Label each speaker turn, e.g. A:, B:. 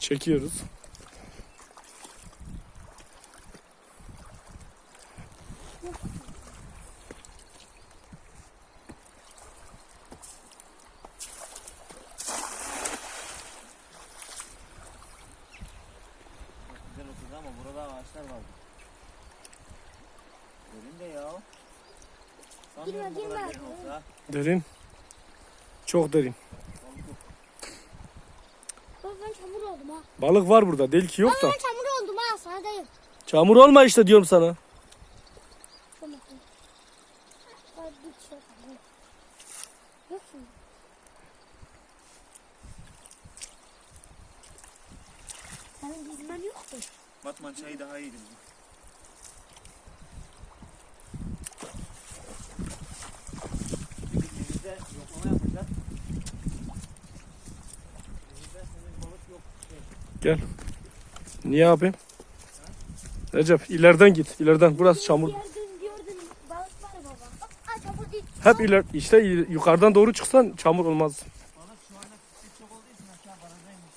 A: Çekiyoruz.
B: Ama burada ağaçlar vardı. Derin de ya. Sanmıyorum bu
C: Girme,
B: kadar
C: girme.
B: derin olsa.
A: Derin. Çok derin.
C: Ben çamur oldum ha.
A: Balık var burada. Delik yok da.
C: Ben çamur oldum ha sana dayım.
A: Çamur olma işte diyorum sana.
B: Batman çayı daha iyiydi bizim.
A: Gel. Niye abi? Recep ileriden git. İleriden. Burası çamur.
C: Hep iler işte yukarıdan doğru çıksan çamur olmaz.
A: Balık şu anda çok olduğu için aşağı barajdaymış.